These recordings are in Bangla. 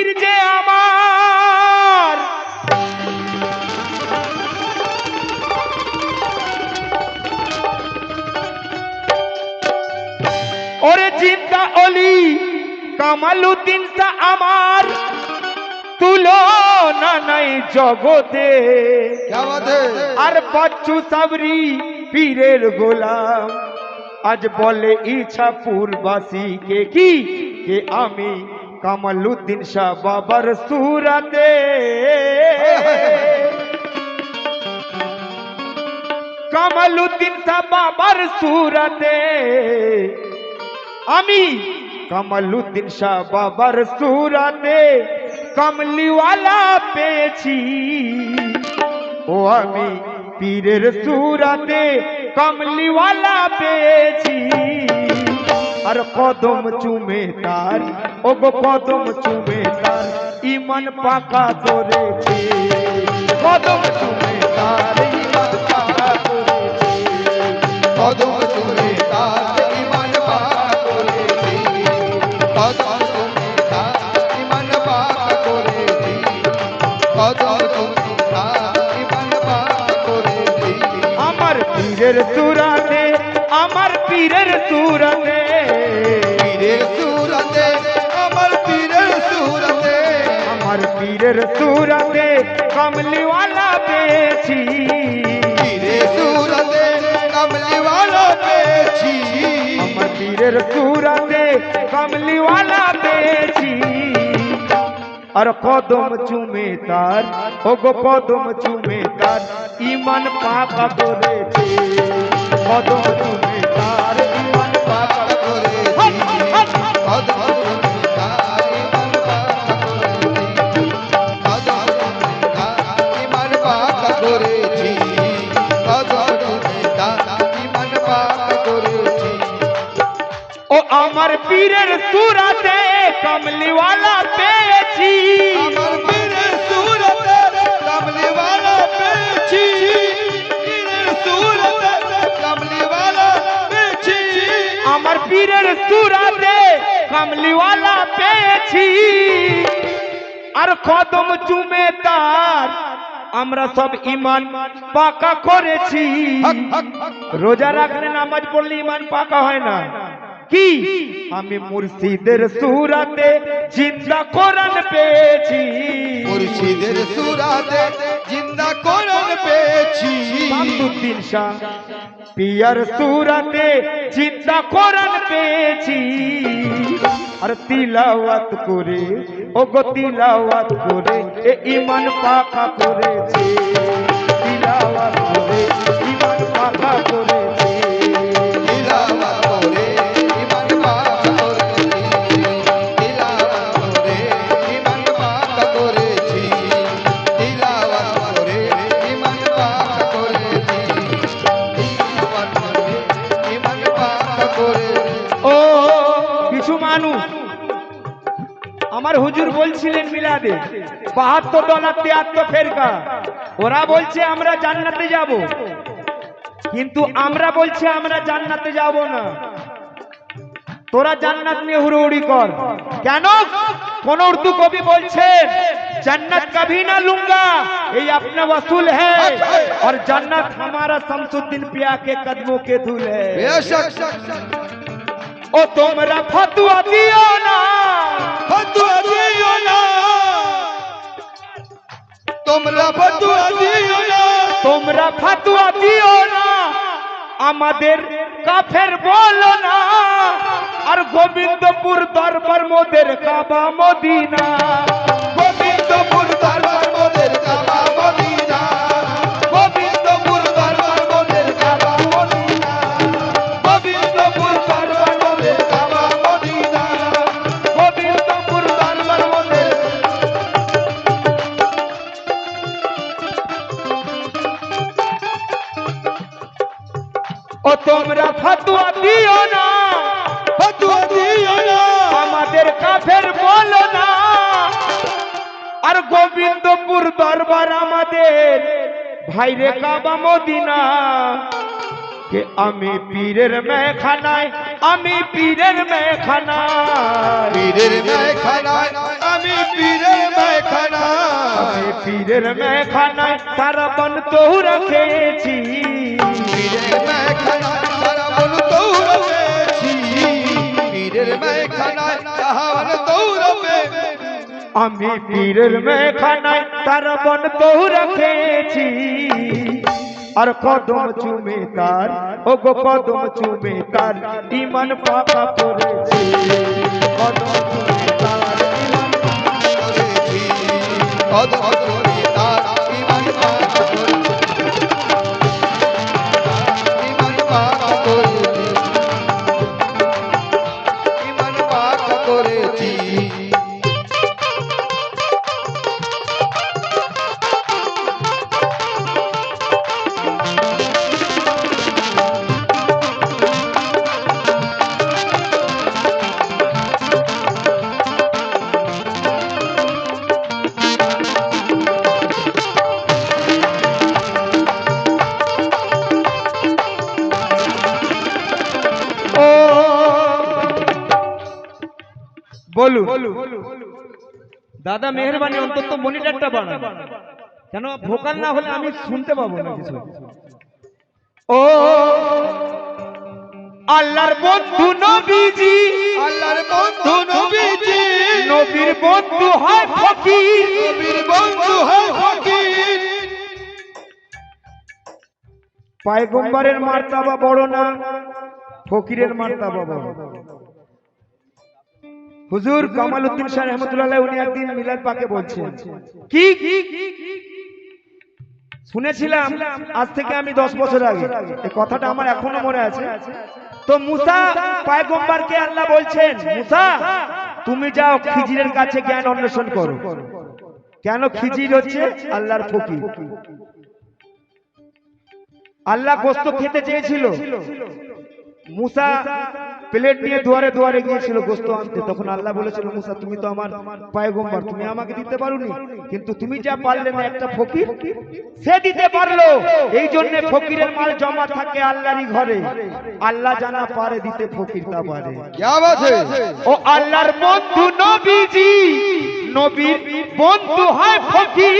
পীর যে আমার। ওরে চিন্তা অলি কামালুদ্দিন আমার। তুলো না নাই জগতে। আর বাচ্চু সাবরি পীরের গোলাম। আজ বলে ইচ্ছা পূর্বাসী কে কি? কে আমি কামালুদ্দিন শাহ বাবার সুরাতে। কামালুদ্দিন শাহ বাবার সুরাতে। আমি কামালুদ্দিন শাহ বাবার সুরাতে কমলিওয়ালা পেয়েছি। ও আমি পীরের সুরাতে কমলিওয়ালা পেয়েছি। আর কদম চুমে তার ও গো কদম চুমে তার ইমান পাকা করেছে কদম চুমে তার ইমান পাকা করেছে কদম তুমি তার ইমান পাক করেছি কদম তুমি তার ইমান পাক করেছি কদম তুমি তার ইমান পাক করেছি আমার পীরের সুরাতে আমার পীরের সুরাতে পীরের সুরতে আমার পীরের সুরতে আমার পীরের সুরাতে কমলিওয়ালা পেয়েছি পীরের সুরতে কমলি वाला পেয়েছি আমার পীরের সুরাতে কমলিওয়ালা পেয়েছি আর কদম চুমে তার ও গো কদম চুমে তার ইমান পাকা করেছে কদম চুমে তার আর কদম চুমে তার। আমরা সব ইমান পাকা করেছি। রোজা রাখলে নামাজ পড়লে ইমান পাকা হয় না। কি? আমি মুর্শিদের সুরাতে জিন্দা কোরআন পেয়েছি। মুর্শিদের সুরাতে জিন্দা কোরআন পেয়েছি। শামসুদ্দিন শাহ পিয়ার সুরাতে জিন্দা কোরআন পেয়েছি। আর তিলাওয়াত করে ও গো তিলাওয়াত করে এ ইমান পাকা করেছে। তিলাওয়াত করে ইমান পাকা করেছে ফেরিস্তাদের বাহাত্তর ডলার তিয়াত্তর ফেরকা ওরা বলছে আমরা জান্নাতে যাব। কিন্তু আমরা বলছি আমরা জান্নাতে যাব না। তোরা জান্নাত নিয়ে হুড়ুহুড়ি কর। কেন? কোন উর্দু কবি বলছে জান্নাত কবি না লুঙ্গা এই আপনা ওয়াসুল হ্যাঁ জান্নাত আমারা শামসুদ্দিন পিয়া কে কদমো কে ধুল ও তোমরা ফতুয়া দিও না। ফতুয়া দিও না। তোমরা ফতুয়া দিও না। তোমরা ফতুয়া দিও না। আমাদের কাফের বলো না। আর গোবিন্দপুর দরবার মোদের কাবা মদিনা। গোবিন্দপুর গোবিন্দপুর দরবার আমাদের। ভাইরে কাবা মদিনা কে আমি পীরের মেখানায় আমি পীরের মেখানায় পীরের মেখানায় আমি পীর পীরের মেখানায় সারা বন তোরা খেয়েছি। পীরের মেখানায় সারা বন দৌড়বেছি পীরের মেখানায় সাহাবান দৌড়বে আমি পীরের মেখানায় তার বন বহু রেখেছি। আর কদম চুমে তার ও গো কদম চুমে তার ইমান পাপা করেছি। কদম চুমে তার ইমান করেছি। মেহরবানি অন্তত মনিটরটা বাড়ান কেন? ভোকাল না হলে আমি শুনতে পাবো না কিছু। ও আল্লাহর বন্ধু নবীজি। আল্লাহর বন্ধু নবীজি। নবীর বন্ধু হয় ফকির। নবীর বন্ধু হয় ফকির। পায়গম্বরের মার্তাবা বড় না ফকিরের মার্তাবা বড়। হুজুর কামাল উদ্দিন শাহ রহমতুল্লাহ উনি একদিন মিলাদ পাকে বলছেন। কি? শুনেছিলাম আজ থেকে আমি দশ বছর আগে। এই কথাটা আমার এখনও মনে আছে। তো মুসা পায়গম্বরকে আল্লাহ বলছেন মুসা তুমি যাও খিজিরের কাছে জ্ঞান অন্বেষণ করো। কেন খিজির হচ্ছে আল্লাহর ফকির? আল্লাহ গোস্ত খেতে চেয়েছিল। মুসা প্লেট নিয়ে দুয়ারে দুয়ারে গিয়েছিল গোস্ত আনতে। তখন আল্লাহ বলেছিল মুসা তুমি তো আমার পায়গম্বর তুমি আমাকে দিতে পারোনি। কিন্তু তুমি যা পারলে না একটা ফকির সে দিতে পারল। এই জন্য ফকিরের মাল জমা থাকে আল্লাহরই ঘরে। আল্লাহ জানা পারে দিতে ফকির তা পারে। ও আল্লাহর বন্ধু নবীজি নবীর বন্ধু হয় ফকির।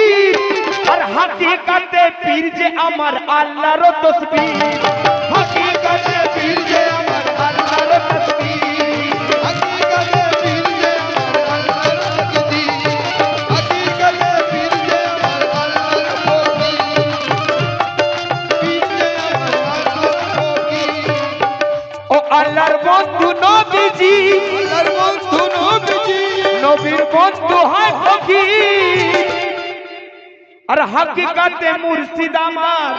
আর হাতে কাতে পীর যে আমার আল্লাহর তসবির। হাতে কাতে নবীজি বন্ধু নবীজি নবীর বন্ধু হয় সখী আর হাকিকাতে মুর্শিদ আমার,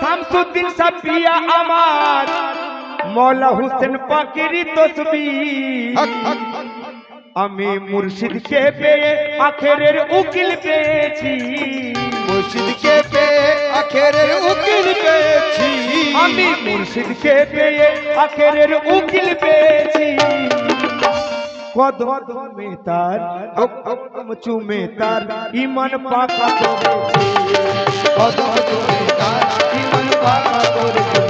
শামসুদ্দিন সাপিয়া আমার। মৌলা হোসেন পাকিরি তসবি। আমি মুর্শিদকে পেয়ে আখেরের উকিল পেয়েছি। মুর্শিদকে পেয়ে আখেরের উকিল পেয়েছি। আমি মুর্শিদকে পেয়ে আখেরের উকিল পেয়েছি। কদমে তার কদম চুমে তার ইমান পাকা করেছি। কদম তুমি তার ইমান পাকা করেছি।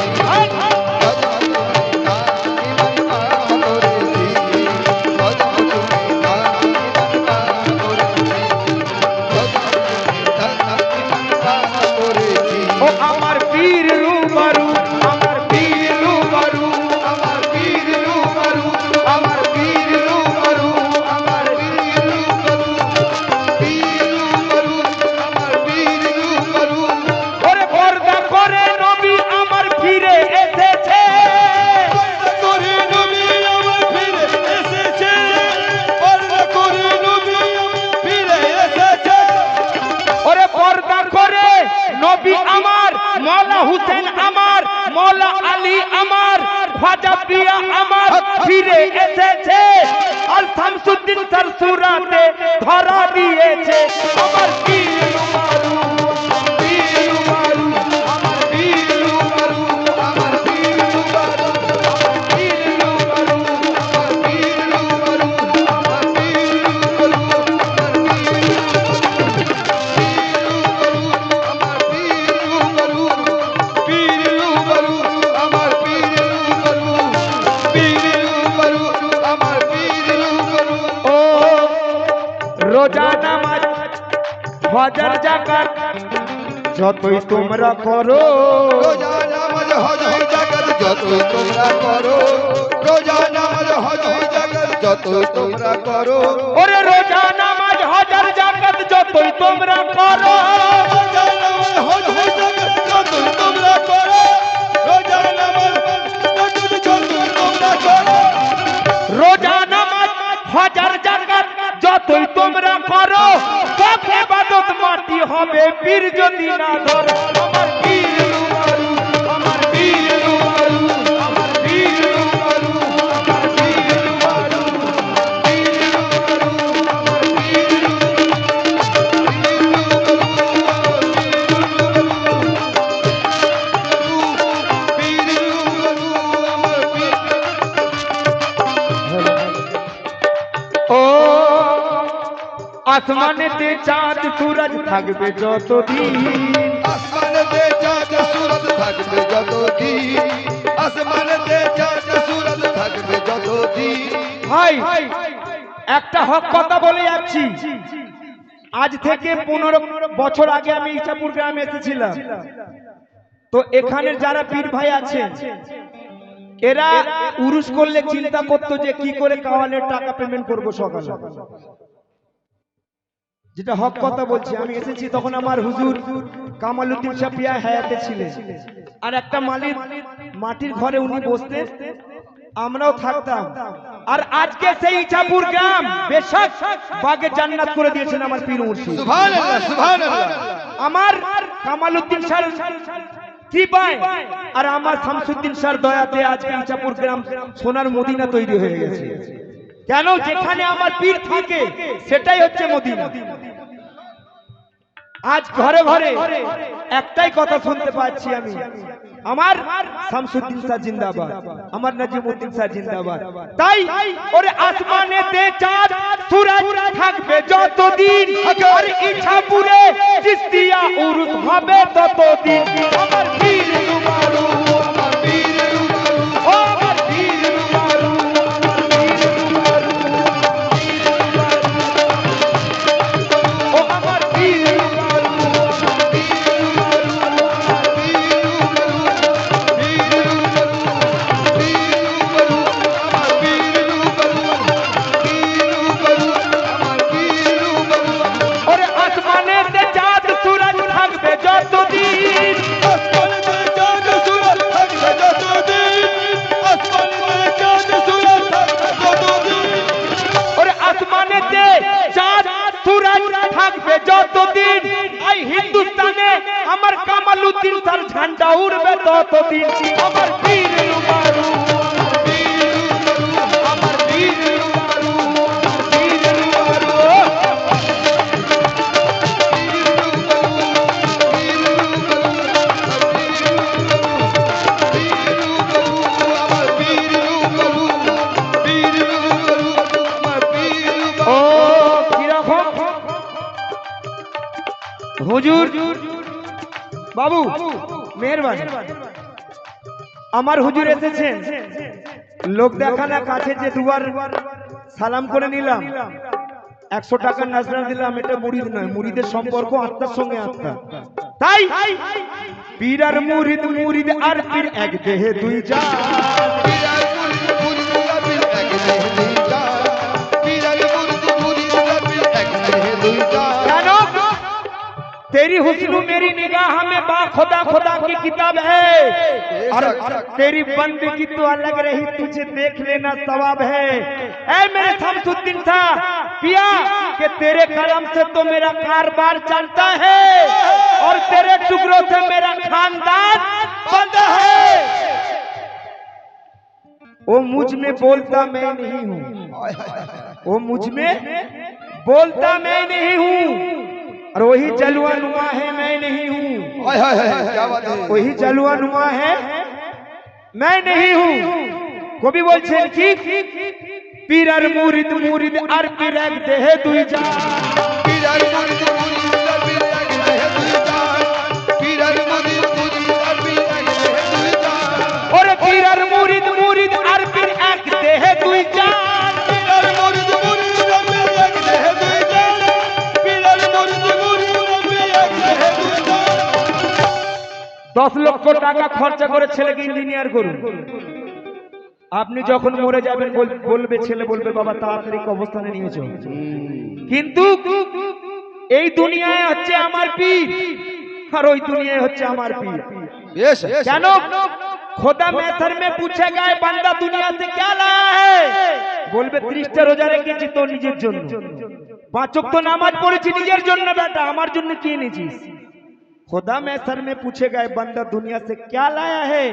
খাজা পিয়া আমার ফিরে এসেছে আর শামসুদ্দিন তার সুরাতে ধরা দিয়েছে আমার পীর আমার পীর রূপরু ও রোজা নামাজ হাজার জাকাত যতই তোমরা করো রোজা নামাজ হজ জাকাত যতই তোমরা করো রোজা নামাজ হজ জাকাত যতই তোমরা করো ওরে রোজা নামাজ হাজার জাকাত যতই তোমরা করো রোজা নামাজ হজ জাকাত যতই তোমরা করো রোজা নামাজ জাকাত যতই তোমরা করো রোজা নামাজ হাজার জাকাত যতই তোমরা করো সব ইবাদত মাটি হবে বীর যদি না ধর। আমার বীর আমার পীর চাঁদ সূরজ থাকবে যতদিন। আসমানেতে চাঁদ সূরজ থাকবে যতদিন। আসমানেতে চাঁদ সূরজ থাকবে যতদিন। ভাই একটা হক কথা বলে যাচ্ছি। আজ থেকে পনেরো বছর আগে আমি ইচ্ছাপুর গ্রামে এসেছিলাম। তো এখানে যারা পীর ভাই আছে এরা উরুস করলে চিন্তা করতো যে কি করে কাওয়ালের টাকা পেমেন্ট করব সকালে। যেটা হক কথা বলছি আমি এসেছি তখন আমার হুজুর কামালউদ্দিন সাপিয়া হায়াতে ছিলেন। আর একটা মালিক মাটির ঘরে উনি বসতেন আমরাও থাকতাম। আর আজকে সেই ইছাপুর গ্রাম বেশক বাগে জান্নাত করে দিয়েছেন আমার পীর মুর্শিদ সুবহানাল্লাহ সুবহানাল্লাহ। আমার কামালউদ্দিন স্যার কৃপায় আর আমার শামসুদ্দিন স্যার দয়াতে আজকে ইছাপুর গ্রাম সোনার মদিনা তৈরি হয়ে গেছে। কেন যেখানে আমার পীর থাকে, সেটাই হচ্ছে মদিনা। আজ ঘরে ঘরে একটাই কথা শুনতে পাচ্ছি আমি। আমার শামসুদ্দিন স্যার জিন্দাবাদ, আমার নাজিমুদ্দিন স্যার জিন্দাবাদ। তাই ওরে আসমানেতে চাঁদ, সূরজ থাকবে যতদিন আর ইছাপুরে, চিস্তিয়া উরুস হবে ততদিন। আমার পীর রুমারু আমার হুজুর এসেছেন। লোক দেখানা কাছে যে দুবার সালাম করে নিলাম। একশো টাকার নাজরা দিলাম, এটা মুড়িদ নয়, মুড়িদের সম্পর্ক আত্মার সঙ্গে আত্মা। তাই পীর আর মুরিদ মুরিদ আর পীর এক দেহে দুই যা কেন तेरी हुस्न मेरी निगाह में बा खुदा खुदा की किताब है। और तेरी बंदगी तो अलग रही तुझे देख लेना सवाब है। ऐ मेरे शमसुद्दीन था। पिया कि तेरे कलम से तो मेरा कारोबार चलता है। और तेरे टुकड़ों से मेरा खानदान बंद है। वो मुझमें बोलता मैं नहीं हूँ। वो मुझमें बोलता मैं नहीं हूँ। और वही जलवा नुमा है मैं नहीं हूँ। वही जलवा नुमा है मैं नहीं हूँ। को भी बोल की पीरर मुरिद मुरिद अर पिरग देहे दुई जा पीरर मुरिद দশ লক্ষ টাকা খরচা করে ছেলেকে ইঞ্জিনিয়ার করুন। আপনি যখন মরে যাবেন বলবে ছেলে বলবে বাবা তাড়াতাড়ি অবস্থানে নিয়েছ কিন্তু এই দুনিয়ায় হচ্ছে আমার পীর আর ওই দুনিয়ায় হচ্ছে আমার পীর। কেন? খোদা মেথার মে পুছে গায়ে বান্দা দুনিয়াতে কে লায়া বলবে ত্রিশটা রোজা রেখেছি তো নিজের জন্য। পাঁচক তো নামাজ পড়েছি নিজের জন্য বেটা আমার জন্য কি নিয়েছিস खुदा मैसर में पूछेगा ये बंदा दुनिया से क्या लाया है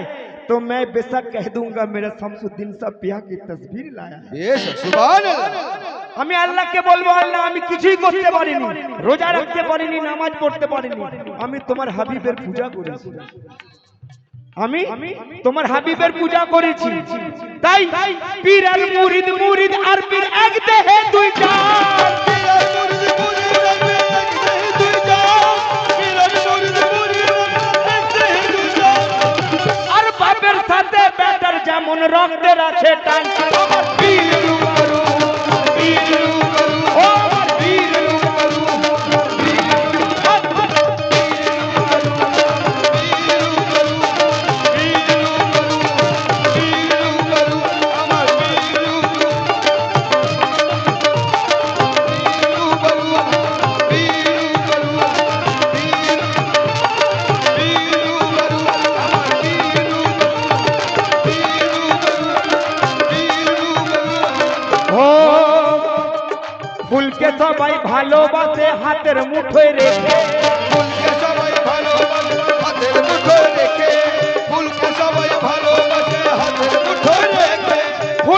तो मैं बेशक कह दूंगा मेरा शमसुद्दीन साहब पिया की तस्वीर लाया है বেশ সুবহান আমি আল্লাহকে বলবো আল্লাহ আমি কিছুই করতে পারিনি রোজা রাখতে পারিনি নামাজ পড়তে পারিনি আমি তোমার হাবিবের পূজা করেছি আমি তোমার হাবিবের পূজা করেছি তাই পীর আর মুরিদ মুরিদ আর পীর এক দেহে দুই চার আর যেমন রক্তের আছে টান।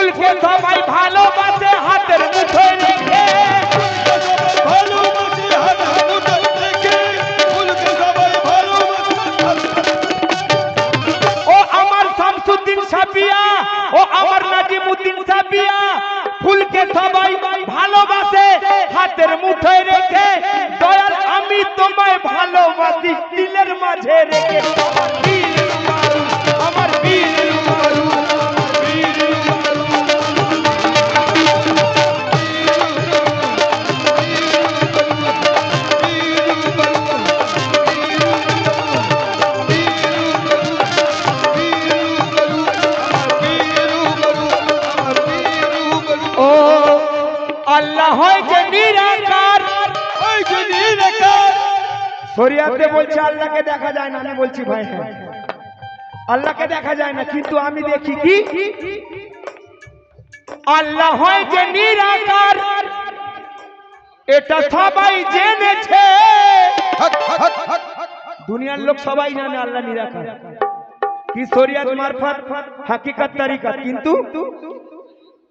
ফুলকে সবাই ভালোবাসে হাতের মুঠোয় রেখে। ও আমার শামসুদ্দিন সাবিয়া ও আমার নাজিমুদ্দিন সাবিয়া ফুলকে সবাই ভালোবাসে হাতের মুঠোয় রেখে। দয়াল আমি তোমায় ভালোবাসি দিলের মাঝে রেখে শরিয়াতে বলছে আল্লাহকে দেখা যায় না। আমি বলছি ভাই হ্যাঁ। আল্লাহকে দেখা যায় না কিন্তু আমি দেখি কি? আল্লাহ হয় যে নিরাকার। এটা সবাই জেনেছে। দুনিয়ার লোক সবাই জানে আল্লাহ নিরাকার। কি শরিয়াত মারফত হাকিকত তরিকত কিন্তু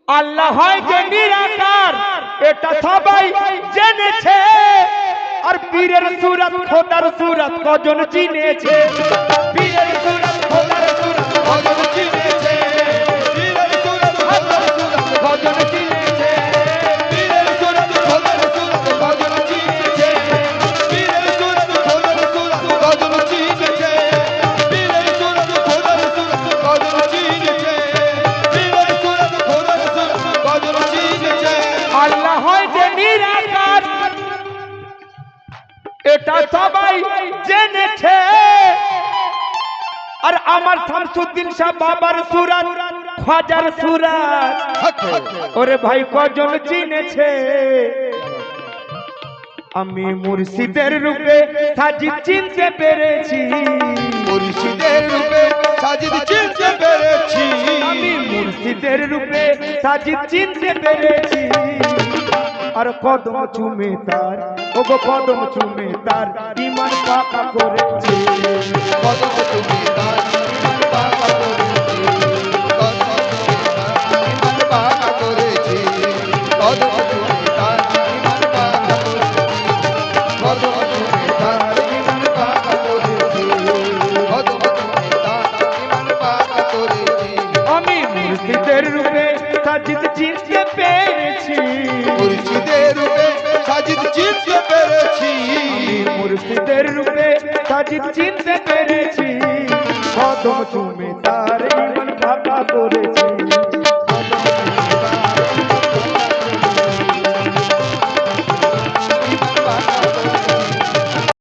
আল্লাহ হয় যে নিরাকার। এটা সবাই জেনেছে। আর পীরের সুরত, খোদার সুরত কজন চিনেছে? পীরের সুরত, খোদার সুরত কজন চিনেছে? পীরের সুরত, খোদার সুরত কজন এটা সবাই জেনেছে। আর আমার শামসুদ্দিন শাহ বাবার সুরাত খাজার সুরাত। ওরে ভাই কজন চিনেছে? আমি মুর্শিদের রূপে সাজি চিনতে পেরেছি। মুর্শিদের রূপে সাজিদ চিনতে পেরেছি। আমি মুর্শিদের রূপে সাজি চিনতে পেরেছি। আর কদম চুমে তার ও গো কদম চুমে তার ইমান পাকা করেছে। কদম চুমে তার সাজিদ চিনতে পেরেছি। মুর্শিদের রূপে সাজিদ চিনতে পেরেছি। কদম চুমে